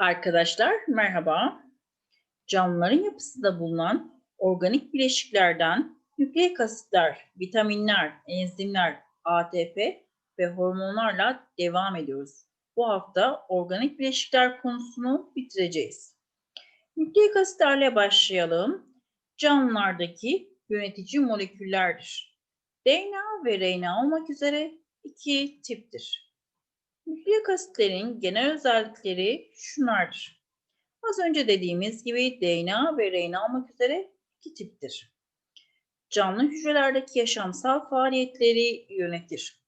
Arkadaşlar merhaba. Canlıların yapısında bulunan organik bileşiklerden nükleik asitler, vitaminler, enzimler, ATP ve hormonlarla devam ediyoruz. Bu hafta organik bileşikler konusunu bitireceğiz. Nükleik asitlerle başlayalım. Canlılardaki yönetici moleküllerdir. DNA ve RNA olmak üzere iki tiptir. Nükleik asitlerin genel özellikleri şunlardır. Az önce dediğimiz gibi DNA ve RNA olmak üzere iki tiptir. Canlı hücrelerdeki yaşamsal faaliyetleri yönetir.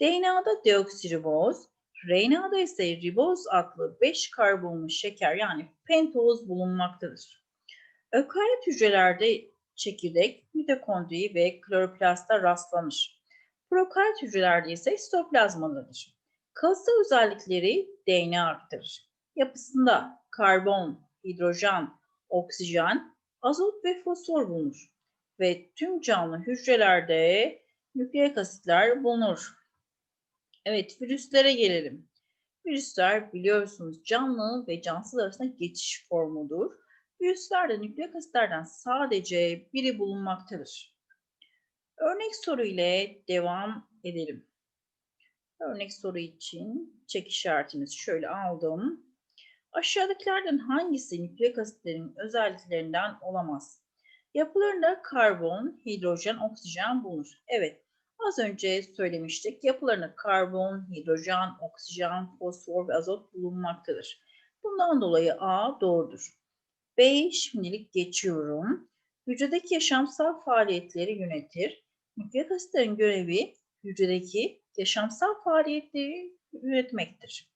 DNA'da deoksiriboz, RNA'da ise riboz adlı 5 karbonlu şeker yani pentoz bulunmaktadır. Ökaryot hücrelerde çekirdek, mitokondri ve kloroplastta rastlanır. Prokaryot hücrelerde ise sitoplazmalıdır. Kalıtsal özellikleri DNA aktarır. Yapısında karbon, hidrojen, oksijen, azot ve fosfor bulunur. Ve tüm canlı hücrelerde nükleik asitler bulunur. Evet, virüslere gelelim. Virüsler biliyorsunuz canlı ve cansız arasında geçiş formudur. Virüslerde nükleik asitlerden sadece biri bulunmaktadır. Örnek soru ile devam edelim. Örnek soru için çek işaretimizi şöyle aldım. Aşağıdakilerden hangisi nükleik asitlerin özelliklerinden olamaz? Yapılarında karbon, hidrojen, oksijen bulunur. Evet, az önce söylemiştik. Yapılarında karbon, hidrojen, oksijen, fosfor ve azot bulunmaktadır. Bundan dolayı A doğrudur. B şimdilik geçiyorum. Hücredeki yaşamsal faaliyetleri yönetir. Nükleik asitlerin görevi hücredeki yaşamsal faaliyetleri üretmektir.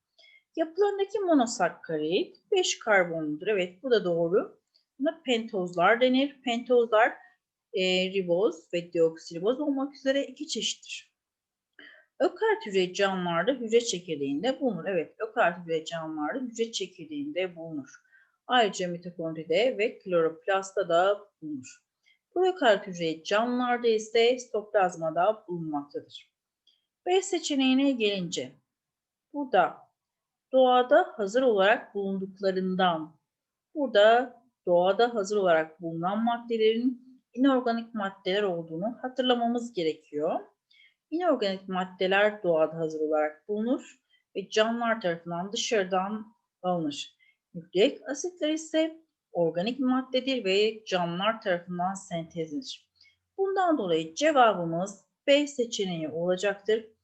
Yapılarındaki monosakkarit 5 karbonludur. Evet bu da doğru. Buna pentozlar denir. Pentozlar e, riboz ve deoksiriboz olmak üzere iki çeşittir. Ökaryot hücre canlılarda hücre çekirdeğinde bulunur. Evet, ökaryot hücre canlılarda hücre çekirdeğinde bulunur. Ayrıca mitokondride ve kloroplastta da bulunur. Prokaryot hücre canlılarda ise sitoplazmada bulunmaktadır. B seçeneğine gelince, burada doğada hazır olarak bulunduklarından, burada doğada hazır olarak bulunan maddelerin inorganik maddeler olduğunu hatırlamamız gerekiyor. İnorganik maddeler doğada hazır olarak bulunur ve canlılar tarafından dışarıdan alınır. Nükleik asitler ise organik maddedir ve canlılar tarafından sentezlenir. Bundan dolayı cevabımız B seçeneği olacaktır.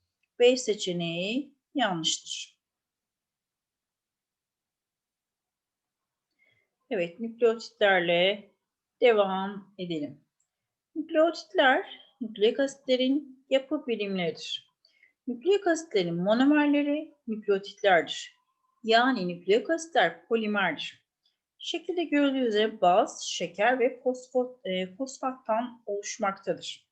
B seçeneği yanlıştır. Evet, nükleotitlerle devam edelim. Nükleotitler, nükleik asitlerin yapı birimleridir. Nükleik asitlerin monomerleri nükleotitlerdir. Yani nükleik asitler polimerdir. Şekilde görüldüğü üzere baz, şeker ve fosfot, e, fosfattan oluşmaktadır.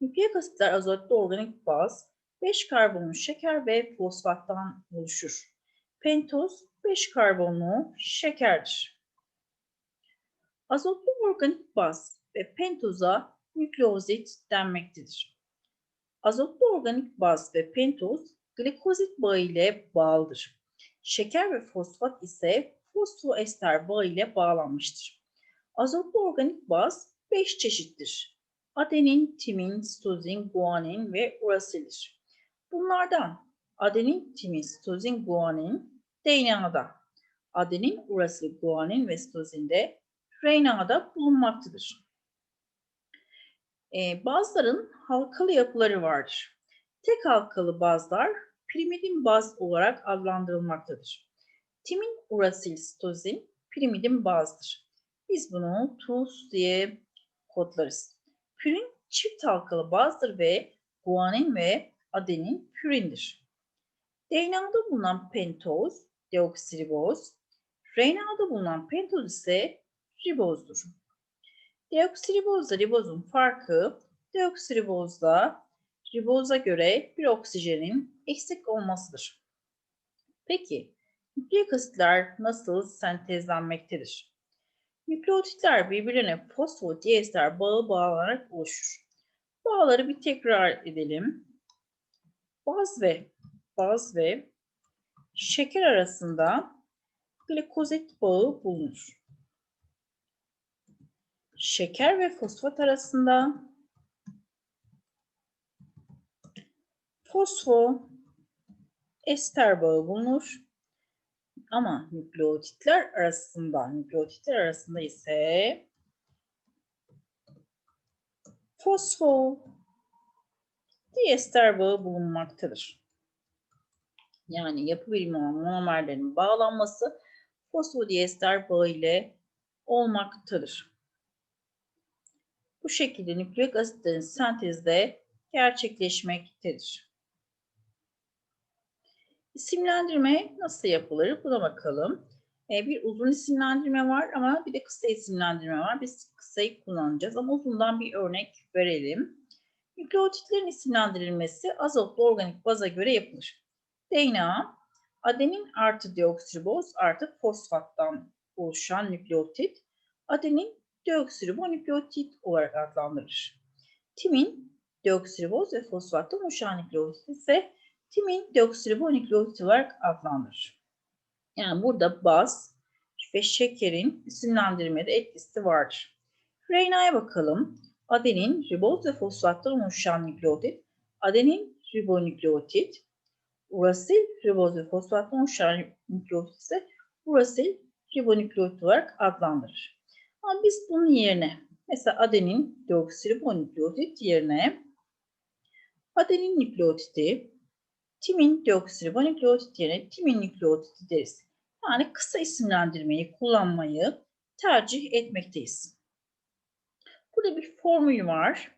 Nükleik asitler azotlu organik baz, 5 karbonlu şeker ve fosfattan oluşur. Pentoz 5 karbonlu şekerdir. Azotlu organik baz ve pentoza nükleozit denmektedir. Azotlu organik baz ve pentoz glikozit bağı ile bağlıdır. Şeker ve fosfat ise fosfoester bağı ile bağlanmıştır. Azotlu organik baz 5 çeşittir. Adenin, timin, sitozin, guanin ve urasildir. Bunlardan adenin, timin, sitozin, guanin DNA'da, adenin, urasil, guanin ve sitozinde RNA'da bulunmaktadır. Ee, bazıların halkalı yapıları vardır. Tek halkalı bazlar pirimidin baz olarak adlandırılmaktadır. Timin urasil sitozin pirimidin bazdır. Biz bunu TUS diye kodlarız. Pürin çift halkalı bazdır ve guanin ve adenin pürindir. DNA'da bulunan pentoz, deoksiriboz, RNA'da bulunan pentoz ise ribozdur. Deoksiribozla ribozun farkı, deoksiribozda riboza göre bir oksijenin eksik olmasıdır. Peki, nükleik asitler nasıl sentezlenmektedir? Nükleotitler birbirine fosfodiester bağı bağlanarak oluşur. Bağları bir tekrar edelim. Baz ve baz ve şeker arasında glikozit bağı bulunur. Şeker ve fosfat arasında fosfo ester bağı bulunur. Ama nükleotitler arasında, nükleotitler arasında ise fosfo diester bağı bulunmaktadır. Yani yapı birimi olan monomerlerin bağlanması fosfodiester bağı ile olmaktadır. Bu şekilde nükleik asitlerin sentezde gerçekleşmektedir. İsimlendirme nasıl yapılır? Buna bakalım. Ee, bir uzun isimlendirme var ama bir de kısa isimlendirme var. Biz kısayı kullanacağız ama uzundan bir örnek verelim. Nükleotitlerin isimlendirilmesi azotlu organik baza göre yapılır. DNA, adenin artı deoksiriboz artı fosfattan oluşan nükleotit, adenin deoksiribonükleotit olarak adlandırılır. Timin, deoksiriboz ve fosfattan oluşan nükleotit ise timin deoksiribonükleotit olarak adlandırılır. Yani burada baz ve şekerin isimlendirmede etkisi vardır. RNA'ya bakalım. Adenin, riboz ve fosfattan oluşan nükleotit, adenin ribonükleotit, urasil, riboz ve fosfattan oluşan nükleotit ise urasil ribonükleotit olarak adlandırır. Ama biz bunun yerine mesela adenin deoksiribonükleotit yerine adenin nükleotidi, timin deoksiribonükleotit yerine timin nükleotidi deriz. Yani kısa isimlendirmeyi kullanmayı tercih etmekteyiz. Burada bir formül var.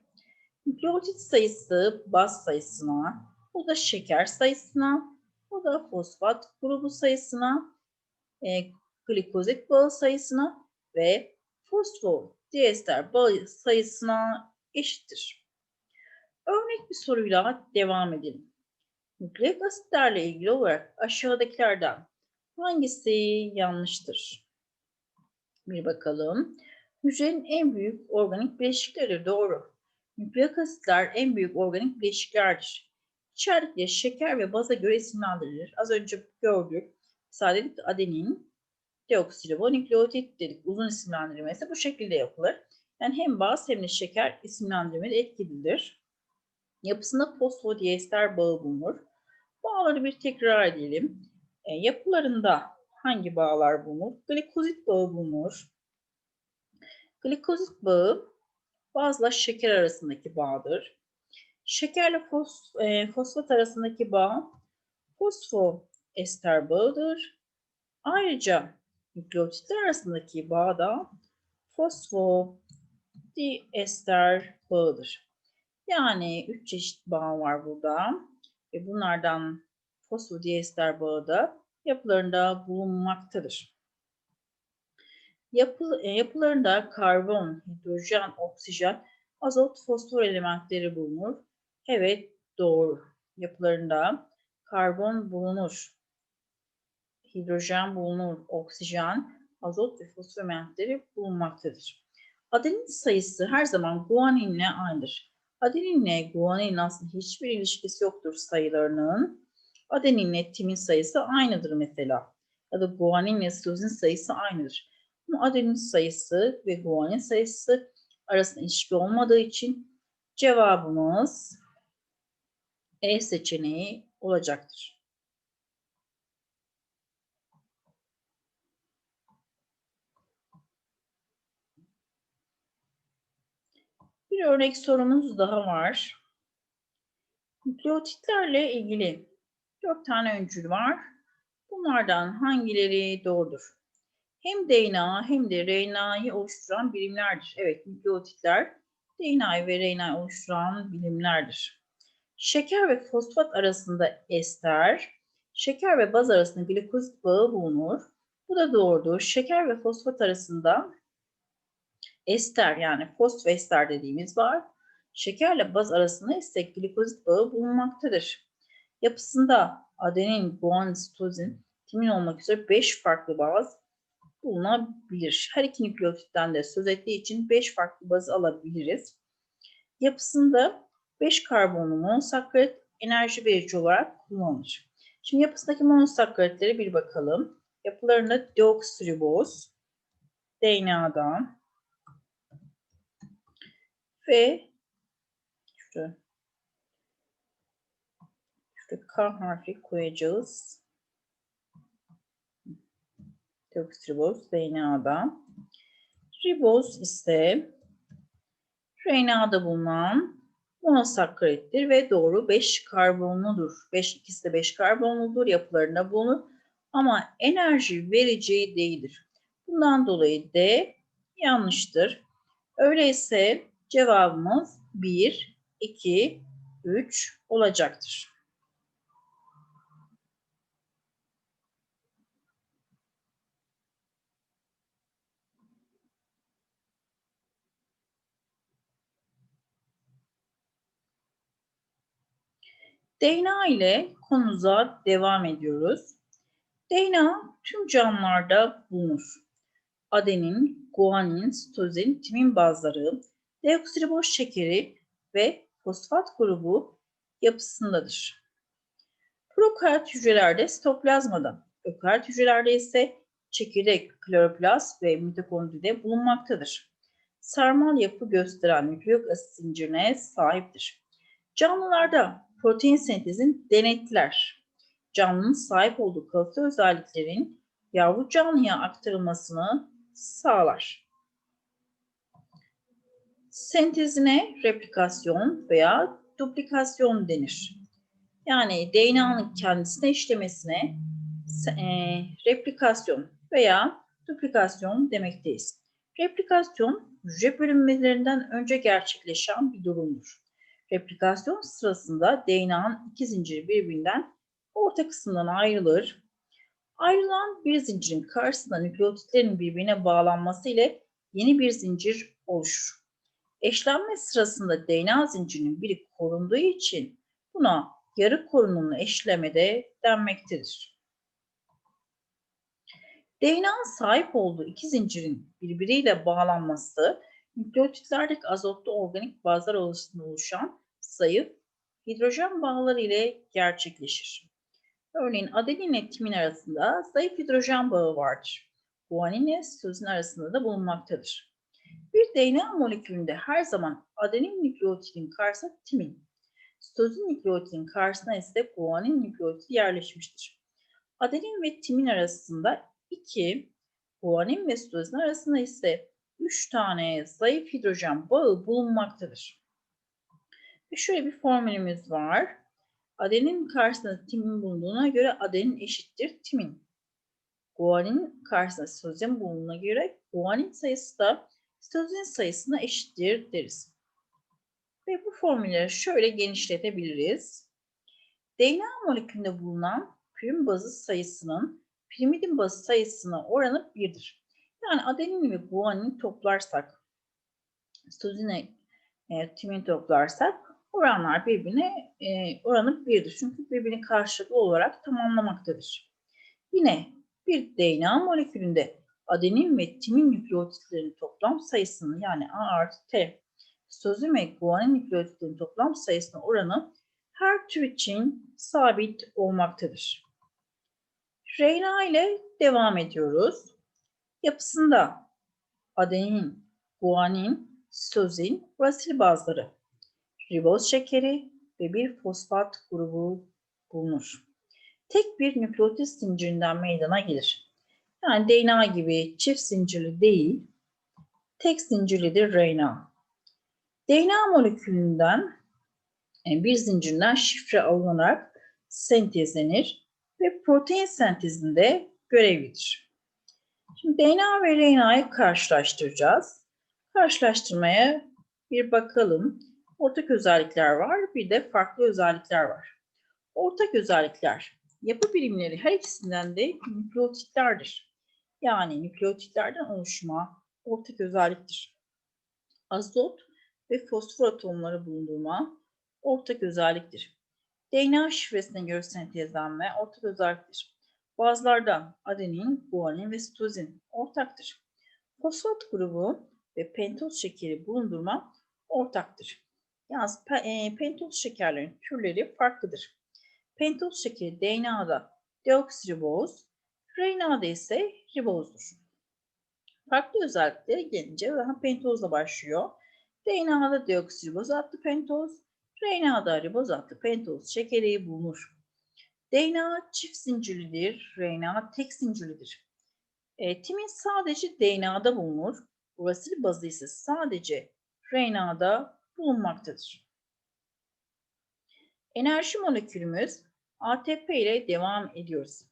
Nükleotit sayısı baz sayısına, bu da şeker sayısına, bu da fosfat grubu sayısına, e, glikozit bağı sayısına ve fosfodiester bağı sayısına eşittir. Örnek bir soruyla devam edelim. Nükleik asitlerle ilgili olarak aşağıdakilerden hangisi yanlıştır? Bir bakalım. Hücrenin en büyük organik bileşikleri doğru. Nükleik asitler en büyük organik bileşiklerdir. İçerikleri şeker ve baza göre isimlendirilir. Az önce gördük. Sadece adenin, deoksiribonükleotit dedik. Uzun isimlendirmesi bu şekilde yapılır. Yani hem baz hem de şeker isimlendirmede etkilidir. Yapısında fosfodiester bağı bulunur. Bağları bir tekrar edelim. E, yapılarında hangi bağlar bulunur? Glikozit bağı bulunur. Glikozit bağı bazla şeker arasındaki bağdır. Şekerle fos, e, fosfat arasındaki bağ fosfoester bağıdır. Ayrıca nükleotitler arasındaki bağ da fosfodiester bağıdır. Yani üç çeşit bağ var burada ve bunlardan fosfodiester bağı da yapılarında bulunmaktadır. Yapı, e, yapılarında karbon, hidrojen, oksijen, azot, fosfor elementleri bulunur. Evet, doğru. Yapılarında karbon bulunur, hidrojen bulunur, oksijen, azot ve fosfor elementleri bulunmaktadır. Adenin sayısı her zaman guaninle aynıdır. Adeninle guanin aslında hiçbir ilişkisi yoktur sayılarının. Adeninle timin sayısı aynıdır mesela. Ya da guaninle sitozin sayısı aynıdır. Adenin sayısı ve guanin sayısı arasında ilişki olmadığı için cevabımız E seçeneği olacaktır. Bir örnek sorumuz daha var. Nükleotitlerle ilgili dört tane öncül var. Bunlardan hangileri doğrudur? Hem DNA hem de RNA'yı oluşturan birimlerdir. Evet, nükleotitler DNA ve RNA'yı oluşturan birimlerdir. Şeker ve fosfat arasında ester, şeker ve baz arasında glikozit bağı bulunur. Bu da doğrudur. Şeker ve fosfat arasında ester yani fosfester dediğimiz var. Şekerle baz arasında ise glikozit bağı bulunmaktadır. Yapısında adenin, guanin, sitozin, timin olmak üzere 5 farklı baz bulunabilir. Her iki nükleotitten de söz ettiği için 5 farklı baz alabiliriz. Yapısında 5 karbonlu monosakkarit enerji verici olarak kullanılır. Şimdi yapısındaki monosakkaritleri bir bakalım. yapılarında deoksiriboz DNA'dan ve şurada, şurada K harfi koyacağız. Deoksiriboz DNA'dan. Riboz ise RNA'da bulunan monosakkarittir ve doğru 5 karbonludur. 5 ikisi de 5 karbonludur. Yapılarında bulunur ama enerji verici değildir. Bundan dolayı D yanlıştır. Öyleyse cevabımız 1, 2, 3 olacaktır. DNA ile konumuza devam ediyoruz. DNA tüm canlılarda bulunur. Adenin, guanin, sitozin, timin bazları, deoksiriboz şekeri ve fosfat grubu yapısındadır. Prokaryot hücrelerde sitoplazmada, ökaryot hücrelerde ise çekirdek, kloroplast ve mitokondride bulunmaktadır. Sarmal yapı gösteren nükleik asit zincirine sahiptir. Canlılarda protein sentezin denetler. Canlının sahip olduğu kalıtı özelliklerin yavru canlıya aktarılmasını sağlar. Sentezine replikasyon veya duplikasyon denir. Yani DNA'nın kendisine işlemesine e, replikasyon veya duplikasyon demekteyiz. Replikasyon hücre bölünmelerinden önce gerçekleşen bir durumdur. Replikasyon sırasında DNA'nın iki zinciri birbirinden orta kısımdan ayrılır. Ayrılan bir zincirin karşısında nükleotitlerin birbirine bağlanması ile yeni bir zincir oluşur. Eşlenme sırasında DNA zincirinin biri korunduğu için buna yarı korunumlu eşleme de denmektedir. DNA sahip olduğu iki zincirin birbiriyle bağlanması nükleotitlerdeki azotlu organik bazlar arasında oluşan zayıf hidrojen bağları ile gerçekleşir. Örneğin adenin ile timin arasında zayıf hidrojen bağı vardır. Guanin ile sitozin arasında da bulunmaktadır. Bir DNA molekülünde her zaman adenin nükleotidin karşısında timin, sitozin nükleotidin karşısına ise guanin nükleotidi yerleşmiştir. Adenin ve timin arasında 2, guanin ve sitozin arasında ise 3 tane zayıf hidrojen bağı bulunmaktadır. Ve şöyle bir formülümüz var. Adenin karşısında timin bulunduğuna göre adenin eşittir timin. Guanin karşısında sitozin bulunduğuna göre guanin sayısı da sitozin sayısına eşittir deriz. Ve bu formülleri şöyle genişletebiliriz. DNA molekülünde bulunan pürin bazı sayısının pirimidin bazı sayısına oranı 1'dir. Yani adenin ve guanin toplarsak, sitozine e, timin toplarsak oranlar birbirine e, oranı birdir. Çünkü birbirini karşılıklı olarak tamamlamaktadır. Yine bir DNA molekülünde adenin ve timin nükleotitlerinin toplam sayısının yani A artı T, sitozin ve guanin nükleotitlerinin toplam sayısının oranı her tür için sabit olmaktadır. RNA ile devam ediyoruz. Yapısında adenin, guanin, sitozin, vasil bazları riboz şekeri ve bir fosfat grubu bulunur. Tek bir nükleotit zincirinden meydana gelir. Yani DNA gibi çift zincirli değil, tek zincirlidir RNA. DNA molekülünden e, bir zincirinden şifre alınarak sentezlenir ve protein sentezinde görevlidir. Şimdi DNA ve RNA'yı karşılaştıracağız. Karşılaştırmaya bir bakalım ortak özellikler var, bir de farklı özellikler var. Ortak özellikler, yapı birimleri her ikisinden de nükleotitlerdir. Yani nükleotitlerden oluşma ortak özelliktir. Azot ve fosfor atomları bulundurma ortak özelliktir. DNA şifresine göre sentezlenme ortak özelliktir. Bazılardan adenin, guanin ve sitozin ortaktır. Fosfat grubu ve pentoz şekeri bulundurma ortaktır. Yalnız e, pentoz şekerlerin türleri farklıdır. Pentoz şekeri DNA'da deoksiriboz, RNA'da ise ribozdur. Farklı özelliklere gelince daha pentozla başlıyor. DNA'da deoksiriboz adlı pentoz, RNA'da riboz adlı pentoz şekeri bulunur. DNA çift zincirlidir, RNA tek zincirlidir. E, timin sadece DNA'da bulunur, urasil bazı ise sadece RNA'da bulunmaktadır. Enerji molekülümüz ATP ile devam ediyoruz.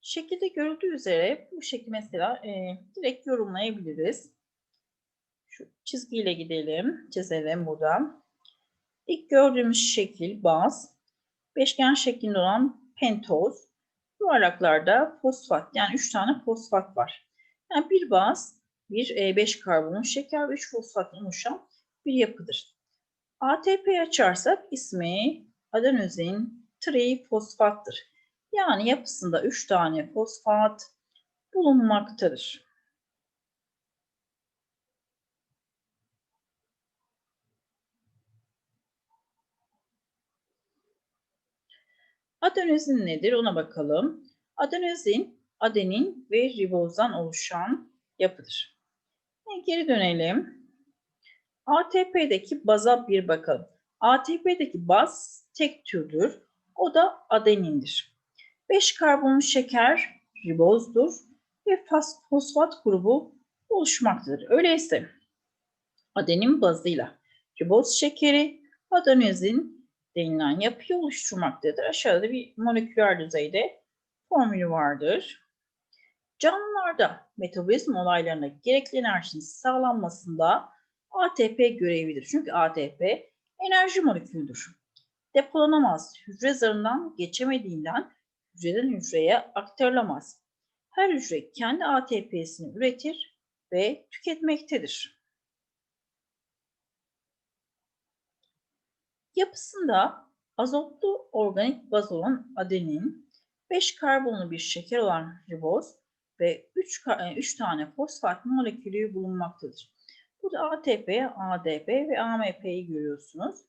Şekilde görüldüğü üzere bu şekli mesela e, direkt yorumlayabiliriz. Şu çizgiyle gidelim, çizelim buradan. İlk gördüğümüz şekil baz, beşgen şeklinde olan pentoz, yuvarlaklarda fosfat yani 3 tane fosfat var. Yani bir baz, bir 5 e, karbonun şeker ve 3 fosfat oluşan bir yapıdır. ATP'yi açarsak ismi adenozin trifosfattır. Yani yapısında 3 tane fosfat bulunmaktadır. Adenozin nedir ona bakalım. Adenozin, adenin ve ribozdan oluşan yapıdır. Geri dönelim. ATP'deki baza bir bakalım. ATP'deki baz tek türdür. O da adenindir. 5 karbonlu şeker ribozdur ve fosfat grubu oluşmaktadır. Öyleyse adenin bazıyla riboz şekeri adenozin denilen yapıyı oluşturmaktadır. Aşağıda bir moleküler düzeyde formülü vardır. Canlılarda metabolizm olaylarına gerekli enerjinin sağlanmasında ATP görevidir. Çünkü ATP enerji molekülüdür. Depolanamaz. Hücre zarından geçemediğinden hücreden hücreye aktarılamaz. Her hücre kendi ATP'sini üretir ve tüketmektedir. Yapısında azotlu organik baz olan adenin, 5 karbonlu bir şeker olan riboz ve 3, 3 e, tane fosfat molekülü bulunmaktadır. Burada ATP, ADP ve AMP'yi görüyorsunuz.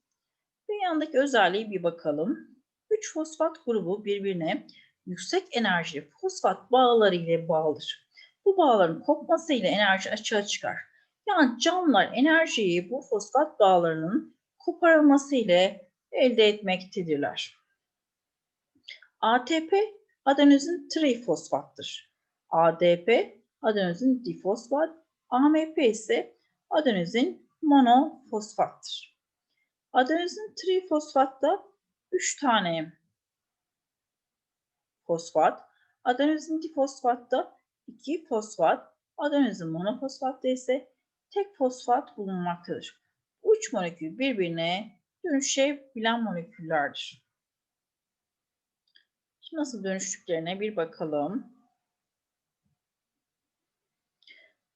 Ve yandaki özelliği bir bakalım. 3 fosfat grubu birbirine yüksek enerji fosfat bağları ile bağlıdır. Bu bağların kopması ile enerji açığa çıkar. Yani canlılar enerjiyi bu fosfat bağlarının koparılması ile elde etmektedirler. ATP adenozin trifosfattır. ADP adenozin difosfat, AMP ise adenozin monofosfattır. Adenozin trifosfatta 3 tane fosfat, adenozin difosfatta 2 fosfat, adenozin monofosfatta ise tek fosfat bulunmaktadır. Bu üç molekül birbirine dönüşebilen moleküllerdir. Şimdi nasıl dönüştüklerine bir bakalım.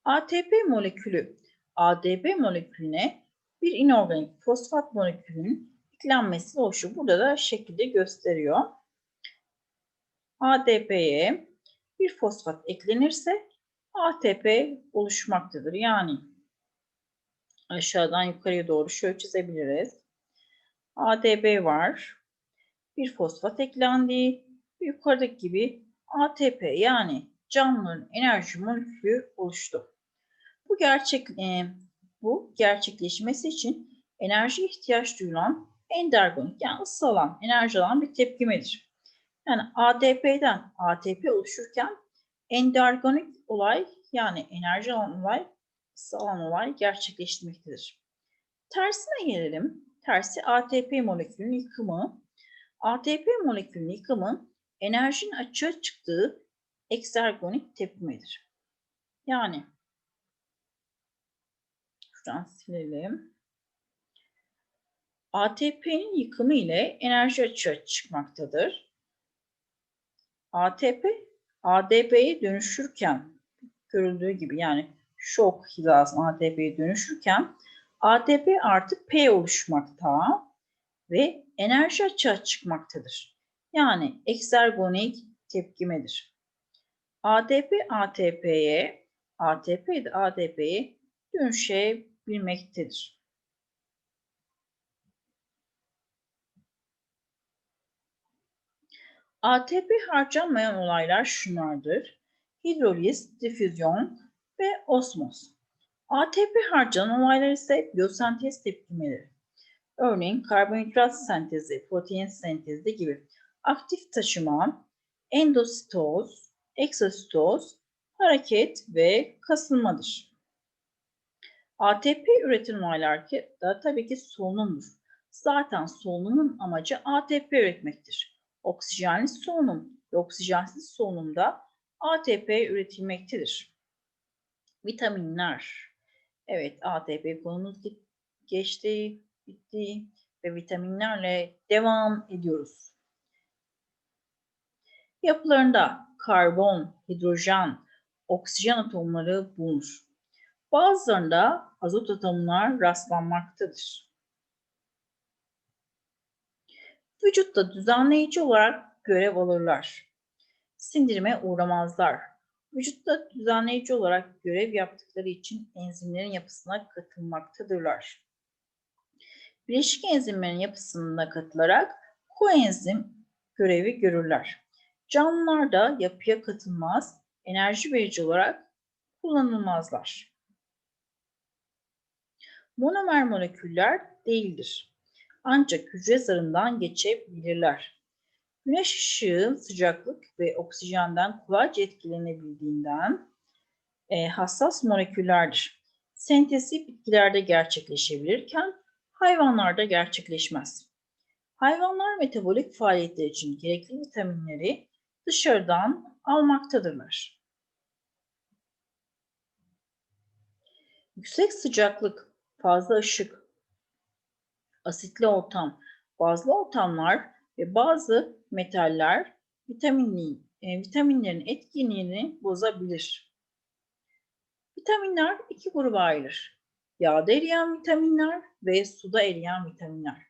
ATP molekülü ADP molekülüne bir inorganik fosfat molekülünün eklenmesi oluşu burada da şekilde gösteriyor. ADP'ye bir fosfat eklenirse ATP oluşmaktadır. Yani aşağıdan yukarıya doğru şöyle çizebiliriz. ADB var. Bir fosfat eklendi. Yukarıdaki gibi ATP yani canlıların enerji molekülü oluştu. Bu gerçek e, bu gerçekleşmesi için enerji ihtiyaç duyulan endergonik yani ısı alan, enerji alan bir tepkimedir. Yani ADP'den ATP oluşurken endergonik olay yani enerji alan olay, ısı alan olay gerçekleştirmektedir. Tersine gelelim. Tersi ATP molekülünün yıkımı. ATP molekülünün yıkımı enerjinin açığa çıktığı eksergonik tepkimedir. Yani şuradan silelim. ATP'nin yıkımı ile enerji açığa çıkmaktadır. ATP ADP'ye dönüşürken görüldüğü gibi yani şok hizasına ATP'ye dönüşürken ATP artı P oluşmakta ve enerji açığa çıkmaktadır. Yani eksergonik tepkimedir. ADP ATP'ye, ATP de ADP'ye dönüşebilmektedir. ATP harcanmayan olaylar şunlardır. Hidroliz, difüzyon ve osmoz. ATP harcanan olaylar ise biyosentez tepkimeleri. Örneğin karbonhidrat sentezi, protein sentezi gibi aktif taşıma, endositoz, eksositoz, hareket ve kasılmadır. ATP üreten olaylar da tabii ki solunumdur. Zaten solunumun amacı ATP üretmektir. Oksijenli solunum ve oksijensiz solunumda ATP üretilmektedir. Vitaminler. Evet ATP konumuz geçti, bitti ve vitaminlerle devam ediyoruz. Yapılarında karbon, hidrojen, oksijen atomları bulunur. Bazılarında azot atomlar rastlanmaktadır. Vücutta düzenleyici olarak görev alırlar. Sindirime uğramazlar. Vücutta düzenleyici olarak görev yaptıkları için enzimlerin yapısına katılmaktadırlar. Bileşik enzimlerin yapısına katılarak koenzim görevi görürler. Canlılar da yapıya katılmaz, enerji verici olarak kullanılmazlar. Monomer moleküller değildir. Ancak hücre zarından geçebilirler. Güneş ışığı sıcaklık ve oksijenden kolayca etkilenebildiğinden e, hassas moleküllerdir. Sentezi bitkilerde gerçekleşebilirken hayvanlarda gerçekleşmez. Hayvanlar metabolik faaliyetler için gerekli vitaminleri dışarıdan almaktadırlar. Yüksek sıcaklık, fazla ışık, asitli ortam, bazlı ortamlar ve bazı metaller e, vitaminlerin etkinliğini bozabilir. Vitaminler iki gruba ayrılır. Yağda eriyen vitaminler ve suda eriyen vitaminler.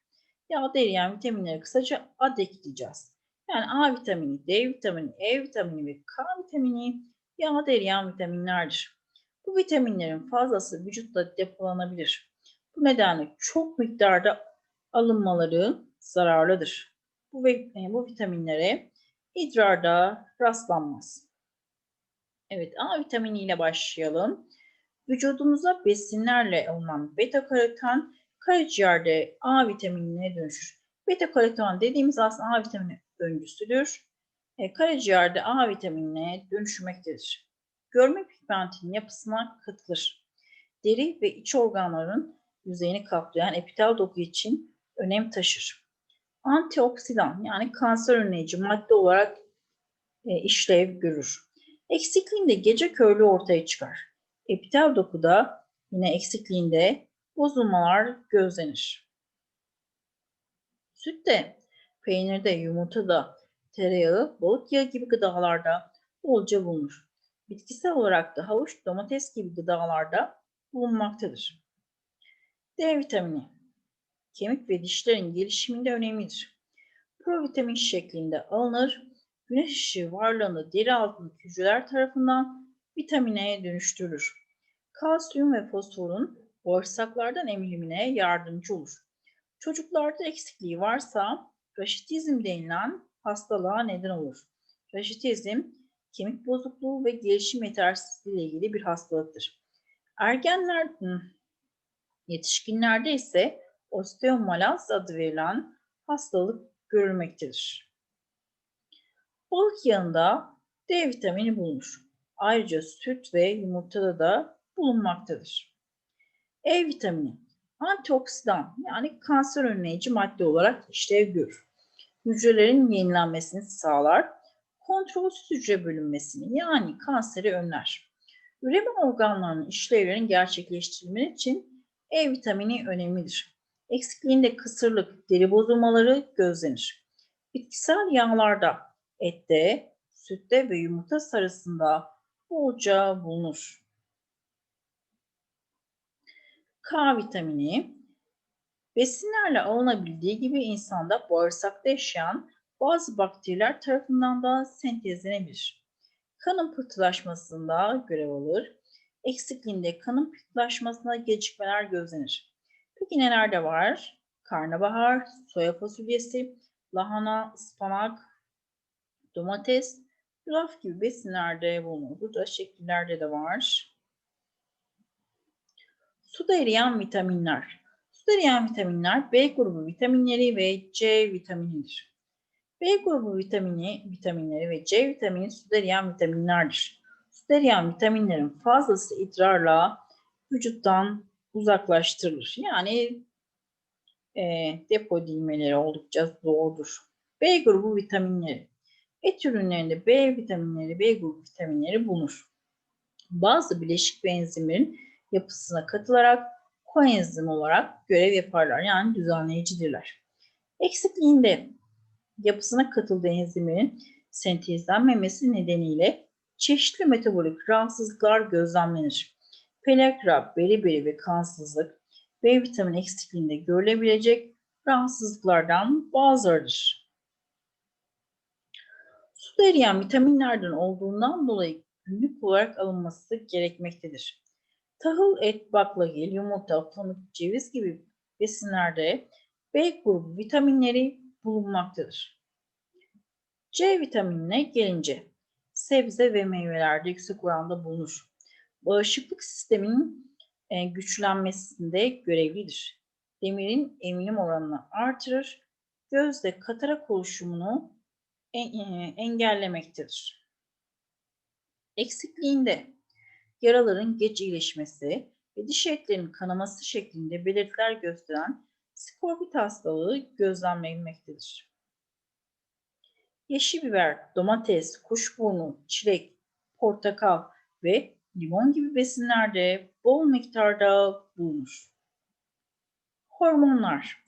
Yağda eriyen vitaminleri kısaca ad ekleyeceğiz. Yani A vitamini, D vitamini, E vitamini ve K vitamini yağda eriyen vitaminlerdir. Bu vitaminlerin fazlası vücutta depolanabilir. Bu nedenle çok miktarda alınmaları zararlıdır. Bu, e, bu vitaminlere idrarda rastlanmaz. Evet A vitamini ile başlayalım. Vücudumuza besinlerle alınan beta karoten karaciğerde A vitaminine dönüşür. Beta karoten dediğimiz aslında A vitamini öncüsüdür. E, karaciğerde A vitaminine dönüşmektedir. Görme pigmentinin yapısına katılır. Deri ve iç organların yüzeyini kaplayan epitel doku için önem taşır. Antioksidan yani kanser önleyici madde olarak e, işlev görür. Eksikliğinde gece körlüğü ortaya çıkar. Epitel dokuda yine eksikliğinde bozulmalar gözlenir. Sütte, peynirde, yumurtada, tereyağı, balık yağı gibi gıdalarda bolca bulunur. Bitkisel olarak da havuç, domates gibi gıdalarda bulunmaktadır. D vitamini kemik ve dişlerin gelişiminde önemlidir. Provitamin şeklinde alınır. Güneş ışığı varlığında deri altındaki hücreler tarafından vitamine dönüştürülür. Kalsiyum ve fosforun bağırsaklardan emilimine yardımcı olur. Çocuklarda eksikliği varsa raşitizm denilen hastalığa neden olur. Raşitizm, kemik bozukluğu ve gelişim yetersizliği ile ilgili bir hastalıktır. Ergenler, yetişkinlerde ise osteomalaz adı verilen hastalık görülmektedir. Balık yağında D vitamini bulunur. Ayrıca süt ve yumurtada da bulunmaktadır. E vitamini antioksidan yani kanser önleyici madde olarak işlev görür. Hücrelerin yenilenmesini sağlar, kontrolsüz hücre bölünmesini yani kanseri önler. Üreme organlarının işlevlerini gerçekleştirmek için E vitamini önemlidir. Eksikliğinde kısırlık, deri bozulmaları gözlenir. Bitkisel yağlarda, ette, sütte ve yumurta sarısında bolca bulunur. K vitamini besinlerle alınabildiği gibi insanda bağırsakta yaşayan bazı bakteriler tarafından da sentezlenebilir. Kanın pıhtılaşmasında görev alır. Eksikliğinde kanın pıhtılaşmasına gecikmeler gözlenir. Peki nelerde var? Karnabahar, soya fasulyesi, lahana, ıspanak, domates, yulaf gibi besinlerde bulunur. Burada şekillerde de var. Suda eriyen vitaminler. Suda eriyen vitaminler B grubu vitaminleri ve C vitaminidir. B grubu vitamini, vitaminleri ve C vitamini suda eriyen vitaminlerdir. Suda eriyen vitaminlerin fazlası idrarla vücuttan uzaklaştırılır. Yani e, depo edilmeleri oldukça zordur. B grubu vitaminleri. Et ürünlerinde B vitaminleri, B grubu vitaminleri bulunur. Bazı bileşik ve enzimlerin yapısına katılarak koenzim olarak görev yaparlar. Yani düzenleyicidirler. Eksikliğinde yapısına katıldığı enzimlerin sentezlenmemesi nedeniyle çeşitli metabolik rahatsızlıklar gözlemlenir. Pellagra, beriberi ve kansızlık B vitamini eksikliğinde görülebilecek rahatsızlıklardan bazılarıdır. Suda eriyen vitaminlerden olduğundan dolayı günlük olarak alınması gerekmektedir. Tahıl, et, baklagil, yumurta, fındık, ceviz gibi besinlerde B grubu vitaminleri bulunmaktadır. C vitaminine gelince sebze ve meyvelerde yüksek oranda bulunur. Bağışıklık sisteminin e, güçlenmesinde görevlidir. Demirin emilim oranını artırır. Gözde katarak oluşumunu e, engellemektedir. Eksikliğinde yaraların geç iyileşmesi ve diş etlerinin kanaması şeklinde belirtiler gösteren skorbut hastalığı gözlemlenmektedir. Yeşil biber, domates, kuşburnu, çilek, portakal ve limon gibi besinlerde bol miktarda bulunur. Hormonlar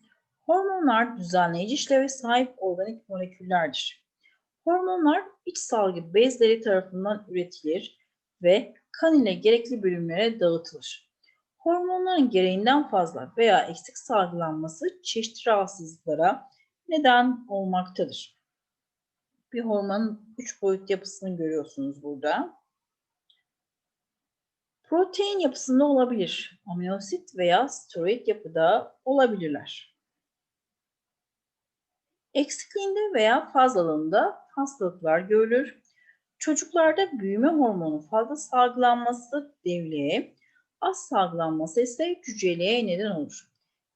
Hormonlar düzenleyici işleve sahip organik moleküllerdir. Hormonlar iç salgı bezleri tarafından üretilir ve kan ile gerekli bölümlere dağıtılır. Hormonların gereğinden fazla veya eksik salgılanması çeşitli rahatsızlıklara neden olmaktadır. Bir hormonun üç boyut yapısını görüyorsunuz burada. Protein yapısında olabilir. Aminosit veya steroid yapıda olabilirler. Eksikliğinde veya fazlalığında hastalıklar görülür. Çocuklarda büyüme hormonu fazla salgılanması devliğe, az salgılanması ise cüceliğe neden olur.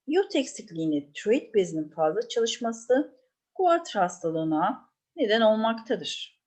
İyot eksikliğinde tiroid bezinin fazla çalışması guatr hastalığına neden olmaktadır.